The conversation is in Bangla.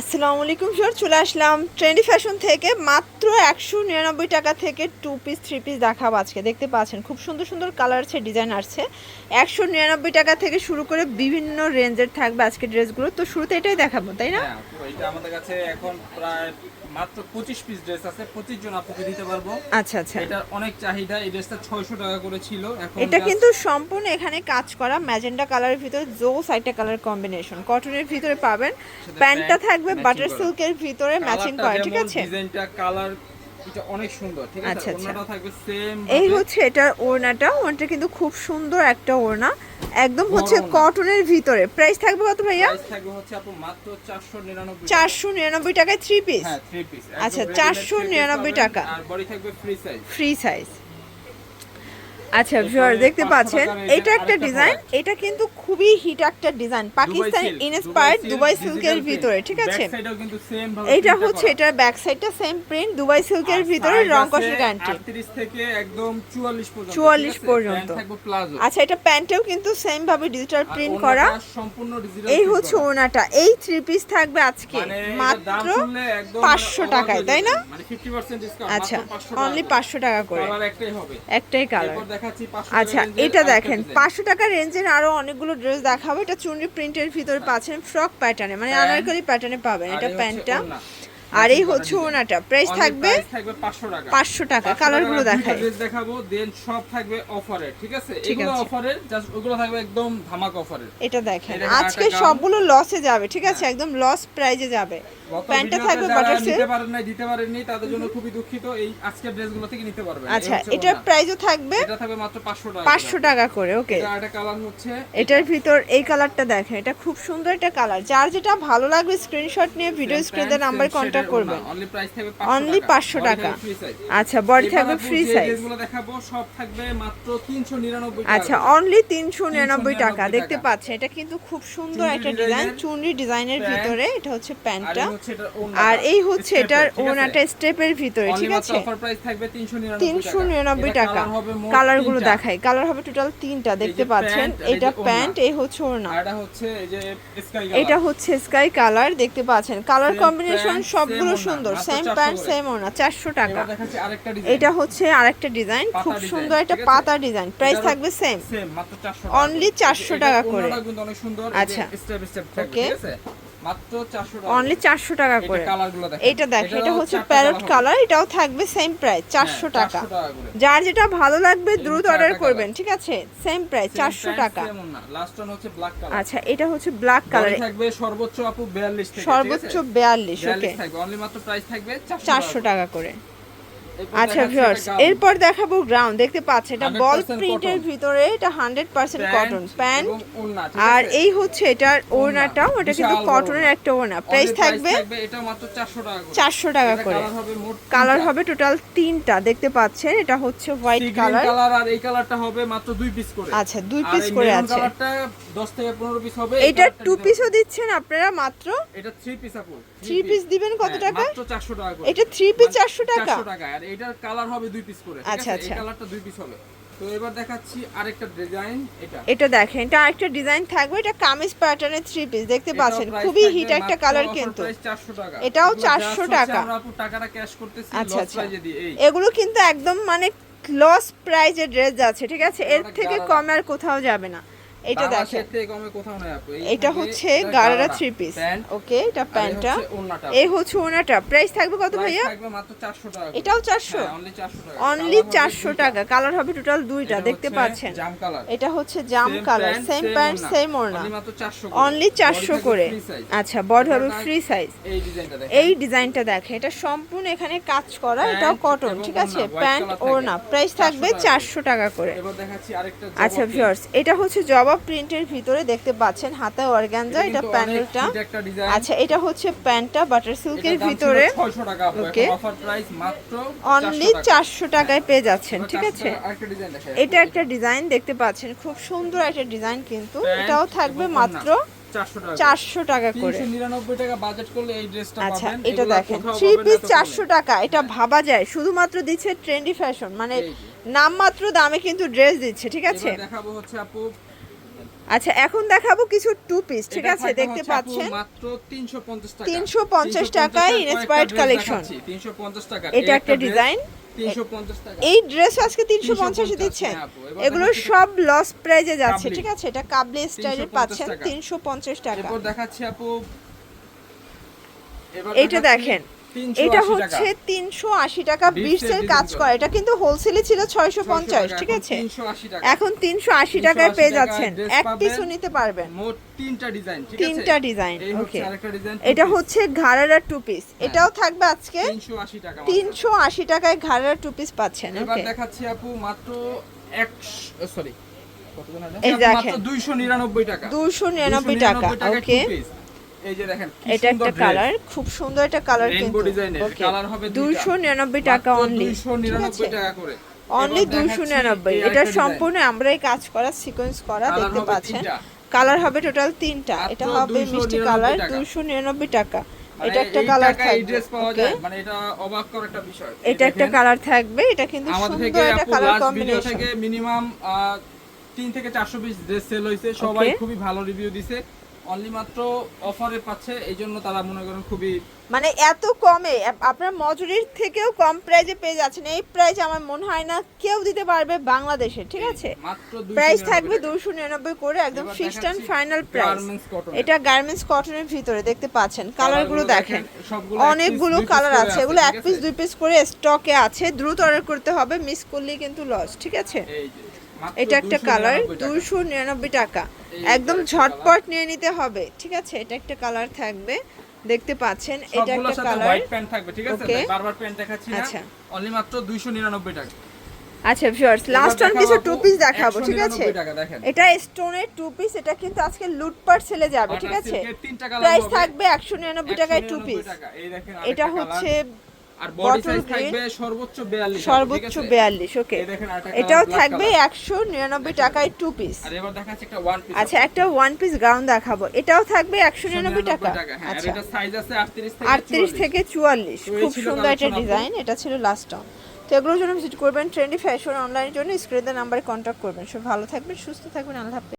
আসসালামু আলাইকুম স্যার চলে আসলাম ট্রেন্ডি ফ্যাশন থেকে মাত্র একশো নিরানব্বই টাকা থেকে টু পিস থ্রি পিস দেখাবো আজকে। দেখতে পাচ্ছেন খুব সুন্দর সুন্দর কালার আছে ডিজাইন আসছে। একশো নিরানব্বই টাকা থেকে শুরু করে বিভিন্ন রেঞ্জের থাকবে আজকে ড্রেসগুলো তো শুরুতে এটাই দেখাবো তাই না? হ্যাঁ এটা আমাদের কাছে এখন প্রায় মাত্র পঁচিশ পিস ড্রেস আছে। পঁচিশ জন আপুকে দিতে পারব। আচ্ছা আচ্ছা। এটার অনেক চাহিদা এই ড্রেসটা ছয়শো টাকা করে ছিল। এখন এটা কিন্তু সম্পূর্ণ এখানে কাজ করা ম্যাজেন্ডা কালারের ভিতরে জো সাইডটা কালার কম্বিনেশন কটনের ভিতরে পাবেন। প্যান্টটা pant থাকবে বাটার করা। সিল্কের ভিতরে ম্যাচিং করা ঠিক আছে? ডিজাইনটা কালার এটা অনেক সুন্দর ঠিক আছে? আচ্ছা, আচ্ছা। ওড়নাটা থাকবে সেম এই হচ্ছে এটার ওড়নাটা ওড়নাটা কিন্তু খুব সুন্দর একটা ওড়না। একদম হচ্ছে। কটনের ভিতরে। প্রাইস থাকবে কত ভাইয়া? প্রাইস থাকবে হচ্ছে আপু মাত্র 499 চারশো নিরানব্বই টাকায় থ্রি পিস হ্যাঁ থ্রি পিস আচ্ছা, 499 টাকা। আর বডি থাকবে ফ্রি সাইজ ফ্রি সাইজ আচ্ছা ভিউয়ার দেখতে পাচ্ছেন এটা এটা একটা ডিজাইন এটা কিন্তু খুবই হিট একটা ডিজাইন পাকিস্তানি ইনস্পায়ার্ড দুবাই সিল্কের ভিতরে ঠিক আছে? Back side-এও কিন্তু same ভাবে এইটা print টা হচ্ছে। এটার ব্যাক সাইডটা সেম প্রিন্ট দুবাই সিল্কের ভিতরে রং কষের গ্যারান্টি 38 থেকে একদম 44 পর্যন্ত 44 পর্যন্ত। আচ্ছা এটা প্যান্টেও কিন্তু সেম ভাবে ডিজিটাল প্রিন্ট করা। সম্পূর্ণ ডিজিটাল এই হচ্ছে ওনাটা এই থ্রি পিস থাকবে আজকে মানে মাত্র একদম পাঁচশো মানে টাকায় তাই না? মানে 50% ডিসকাউন্ট আচ্ছা অনলি পাঁচশো টাকা করে। কালার একটাই হবে। একটাই কালার দেখাচ্ছি আচ্ছা এটা দেখেন পাঁচশো টাকা রেঞ্জের আরও অনেকগুলো ড্রেস দেখাবো। এটা চুনরি প্রিন্টের ভিতরে পাচ্ছেন ফ্রক প্যাটার্নে মানে আনারকলি প্যাটার্নে পাবেন। এটা প্যান্টটা। আর এই হচ্ছে ওনাটা। প্রাইস থাকবে 500 পাঁচশো টাকা। 500 টাকার দুইটা দেখাই। দেখাবো দেন সব থাকবে অফারে ঠিক আছে? ঠিক এগুলো আছে। অফারের জাস্ট ওগুলো থাকবে একদম ধামাক অফারের এটা দেখেন। আজকে সবগুলো লসে যাবে ঠিক আছে? একদম লস প্রাইজে যাবে। প্যান্টটা থাকবে বাটার নিতে পারেন নাই দিতে পারেননি তাদের জন্য খুবই দুঃখিত। এই আজকের ড্রেসগুলো থেকে নিতে পারবেন। আচ্ছা হচ্ছে এটার প্রাইসও থাকবে এটা থাকবে মাত্র 500 টাকা। পাঁচশো টাকা করে ওকে এটা একটা কালার হচ্ছে। এটার ভিতর এই কালারটা দেখেন এটা খুব সুন্দর একটা কালার যার যেটা ভালো লাগবে স্ক্রিনশট নিয়ে ভিডিও স্ক্রিনে নাম্বার কন্ট্যাক্ট করবেন অনলি 500 Only টাকা। 500 টাকা। ফ্রি সাইজ আচ্ছা বডি থাকবে ফ্রি সাইজ ড্রেসগুলো দেখাবো সব থাকবে মাত্র 399 টাকা। আচ্ছা অনলি তিনশো নিরানব্বই টাকা। দেখতে পাচ্ছেন এটা কিন্তু খুব সুন্দর একটা ডিজাইন চুনরি ডিজাইনের ভিতরে। এটা হচ্ছে প্যান্টটা। আর এই হচ্ছে এটার? ওনাটা স্টেপের ভিতরে ঠিক আছে? offer price থাকবে 399 তিনশো নিরানব্বই টাকা। মোট কালারগুলো দেখাই। কালার হবে টোটাল তিনটা দেখতে পাচ্ছেন? এটা প্যান্ট এই হচ্ছে আর এটা হচ্ছে স্কাই কালার দেখতে পাচ্ছেন? কালার কম্বিনেশন pant, সবগুলো সুন্দর সেম প্যান্ট। সেম ওনা চারশো টাকা। এটা হচ্ছে আরেকটা ডিজাইন খুব সুন্দর একটা পাতা ডিজাইন প্রাইস থাকবে সেম অনলি চারশো 400 Only 400 টাকা করে। আচ্ছা। স্টেপ মাত্র 400 টাকা। অনলি চারশো টাকা করে। কালারগুলো দেখেন। এটা দেখ এটা হচ্ছে প্যারট কালার এটাও থাকবে সেম প্রাইস চারশো হ্যাঁ, টাকা। 400 টাকা যার যেটা ভালো লাগবে দ্রুত অর্ডার করবেন ঠিক আছে? সেম প্রাইস Same চারশো pant, টাকা। হচ্ছে। আচ্ছা এটা হচ্ছে ব্ল্যাক কালার থাকবে সর্বোচ্চ আপু 42 থেকে সর্বোচ্চ বিয়াল্লিশ ওকে থাকবে। অনলি মাত্র প্রাইস থাকবে 400 চারশো টাকা করে। আচ্ছা ভিউয়ার্স এরপর দেখাবো গ্রাউন্ড দেখতে পাচ্ছেন এটা বল প্রিন্টের ভিতরে এটা হান্ড্রেড পার্সেন্ট কটন প্যান্ট আর এই হচ্ছে এটার ওড়নাটাও ওটা কিন্তু কটনের একটা ওড়না। প্রাইস থাকবে এটা মাত্র 400 টাকা করে। চারশো টাকা করে। কালার হবে টোটাল তিনটা। দেখতে পাচ্ছেন এটা হচ্ছে হোয়াইট কালার কালার আর এই কালারটা হবে মাত্র দুই পিস করে। আচ্ছা, দুই আর এই করে আছে। কালারটা 10 থেকে 15 পিস হবে। এটা টু পিসও দিচ্ছেন আপনারা মাত্র? এটা 3 পিস আপু থ্রি পিস দিবেন কত হ্যাঁ, টাকা? মাত্র 400 টাকা এটা three পিস মানে 400 টাকা? 400 টাকা আর এটার কালার হবে দুই পিস করে আচ্ছা, এই আচ্ছা। কালারটা দুই পিস হবে। তো এবার দেখাচ্ছি আরেকটা ডিজাইন এটা। এটা দেখেন এটা আরেকটা ডিজাইন থাকবে এটা কামিজ প্যাটার্নের থ্রি পিস দেখতে পাচ্ছেন? খুবই হিট একটা কালার কিন্তু। price 400 টাকা। এটাও এগুলো 400 টাকা। আমরা টাকাটা ক্যাশ করতেছি আচ্ছা লস আচ্ছা। প্রাইজে দিই এই। এগুলো কিন্তু একদম মানে লস প্রাইজে ড্রেস আছে ঠিক আছে? এর থেকে কম আর কোথাও যাবে না। এটা দেখেন। এটা হচ্ছে গারারা থ্রি পিস ওকে এটা প্যান্টটা। এই হচ্ছে ওনাটা প্রাইস থাকবে কত ভাইয়া? থাকবে মাত্র 400 টাকা করে। এটাও 400? হ্যাঁ, only 400 টাকা। অনলি চারশো টাকা। কালার হবে টোটাল দুইটা দেখতে পাচ্ছেন? এটা হচ্ছে জাম কালার সেম প্যান্ট সেম ওড়না। Only মাত্র 400 করে। অনলি চারশো করে। আচ্ছা বড় হবে ফ্রি সাইজ এই ডিজাইনটা দেখে এটা সম্পূর্ণ এখানে কাজ করা। এটাও কটন ঠিক আছে? প্যান্ট ওড়না। প্রাইস থাকবে চারশো টাকা করে। আচ্ছা ভিউয়ার্স এটা হচ্ছে জবা প্রিন্টের ভিতরে দেখতে পাচ্ছেন হাতে অর্গানজা এটা প্যানেলটা আচ্ছা এটা হচ্ছে প্যান্টটা বাটার সিল্কের ভিতরে। 600 টাকা আপু Okay. এখন অফার প্রাইস মাত্র অনলি চারশো টাকায় পেয়ে যাচ্ছেন ঠিক আছে? এটা একটা ডিজাইন দেখতে পাচ্ছেন খুব সুন্দর একটা ডিজাইন কিন্তু। এটাও থাকবে মাত্র ওড়না, 400 টাকা চারশো টাকা করে। 399 টাকা বাজেট করলে এই ড্রেসটা আচ্ছা এটা দেখেন থ্রি পিস চারশো টাকা এটা ভাবা যায়। শুধুমাত্র দিচ্ছে ট্রেন্ডি ফ্যাশন মানে নামমাত্র দামে কিন্তু ড্রেস দিচ্ছে ঠিক আছে? দেখাবো হচ্ছে আপু আচ্ছা এখন দেখাবো কিছু টু পিস ঠিক আছে? দেখতে পাচ্ছেন? মাত্র 350 টাকা। 350 টাকায় inspired কালেকশন 350 টাকা এটা একটা ডিজাইন 350 টাকা এই ড্রেস আজকে তিনশো 350 পঞ্চাশে দিচ্ছেন। হ্যাঁ এগুলো সব লস প্রাইজে যাচ্ছে ঠিক আছে? এটা কাবলি স্টাইলে পাচ্ছেন টাকা। তিনশো পঞ্চাশ টাকা। এরপর দেখাচ্ছি আপু দেখাচ্ছি দেখেন। 380 এটা হচ্ছে তিনশো আশি টাকা এর কাজ করা। এটা কিন্তু হোলসেলে ছিল ছয়শো পঞ্চাশ ঠিক আছে? এখন তিনশো আশি টাকায় 380 পেয়ে যাচ্ছেন। এক পিসও নিতে পারবেন। তিনটা ডিজাইন তিনটা ডিজাইন ওকে এটা হচ্ছে ঘাড়ারা টু পিস এটাও থাকবে আজকে 380 টাকা মাত্র। তিনশো আশি টাকায় ঘাড়ারা টু পিস পাচ্ছেন এবার দেখাচ্ছি আপু মাত্র 1 সরি এই দেখেন। মাত্র 299 টাকা। দুশো নিরানব্বই টাকা ওকে। এই যে দেখেন এটা একটা কালার খুব সুন্দর একটা কালার কিন্তু। হবে টাকা অনলি 299 টাকা করে। অনলি এটা সম্পূর্ণ আমরাই কাজ করা সিকোয়েন্স করা দেখতে পাচ্ছেন। কালার হবে টোটাল তিনটা। এটা হবে মিষ্টি কালার টাকা। দুইশো নিরানব্বই টাকা। মানে এটা একটা কালার থাকবে মানে এটা অবাক করার একটা বিষয়। এটা একটা কালার থাকবে এটা কিন্তু সুন্দর একটা কালার কম্বিনেশন থেকে মিনিমাম তিন থেকে চারশো পিস ড্রেস সেল হয়েছে। সবাই. খুবই ভালো রিভিউ দিছে। অনলি মাত্র অফারে পাচ্ছে এই জন্য তারা মনে করেন খুবই মানে এত কমে আপনার মজুরির থেকেও কম প্রাইজে পেয়ে যাচ্ছেন। এই প্রাইজ আমার মনে হয় না কেউ দিতে পারবে বাংলাদেশে ঠিক আছে? প্রাইস থাকবে দুশো নিরানব্বই করে একদম ফিক্সড অ্যান্ড ফাইনাল প্রাইস। এটা গার্মেন্টস কটনের ভিতরে দেখতে পাচ্ছেন। কালারগুলো দেখেন অনেকগুলো কালার আছে। এগুলো এক পিস দুই পিস করে স্টকে আছে। দ্রুত অর্ডার করতে হবে মিস করলেই কিন্তু লস ঠিক আছে? এটা একটা কালার দুশো নিরানব্বই টাকা। একদম ঝটপট নিয়ে নিতে হবে ঠিক আছে? এটা একটা কালার থাকবে দেখতে পাচ্ছেন এটা একটা কালার। হোয়াইট প্যান্ট থাকবে ঠিক আছে? বারবার প্যান্ট দেখাচ্ছি না। আচ্ছা। অনলি মাত্র 299 টাকা। আচ্ছা ভিউয়ার্স লাস্ট অন কিছু টু পিস দেখাবো ঠিক আছে? 199 এটা স্টোনের টু পিস এটা কিন্তু আজকে লুটপাট সেলে যাবে ঠিক আছে? প্রাইস থাকবে একশো নিরানব্বই টাকায় টু পিস এই দেখেন এটা হচ্ছে। আর বডি সাইজ থাকবে সর্বোচ্চ 42 সর্বোচ্চ বিয়াল্লিশ ওকে এটাও থাকবে colour। একশো নিরানব্বই টাকায় টু পিস আর এবার দেখাচ্ছি একটা ওয়ান পিস আচ্ছা একটা ওয়ান পিস গাউন দেখাবো। এটাও থাকবে একশো নিরানব্বই টাকা। হ্যাঁ আচ্ছা। এটা সাইজ আছে 38 থেকে আটত্রিশ 44 থেকে চুয়াল্লিশ। খুব সুন্দর একটা ডিজাইন এটা ছিল লাস্ট টাইম তো এগুলোর জন্য ভিজিট করবেন ট্রেন্ডি ফ্যাশন অনলাইনের জন্য স্ক্রিনের নাম্বারে কন্ট্যাক্ট করবেন। সব ভালো থাকবেন সুস্থ থাকবেন আল্লাহ